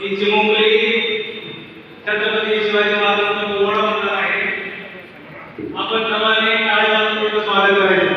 ही चिमुकली छत्रपती शिवाजी महाराजांचा पोवाडा म्हणणार आहे. आपण सर्वांनी टाळी वाजवून स्वागत करायचं.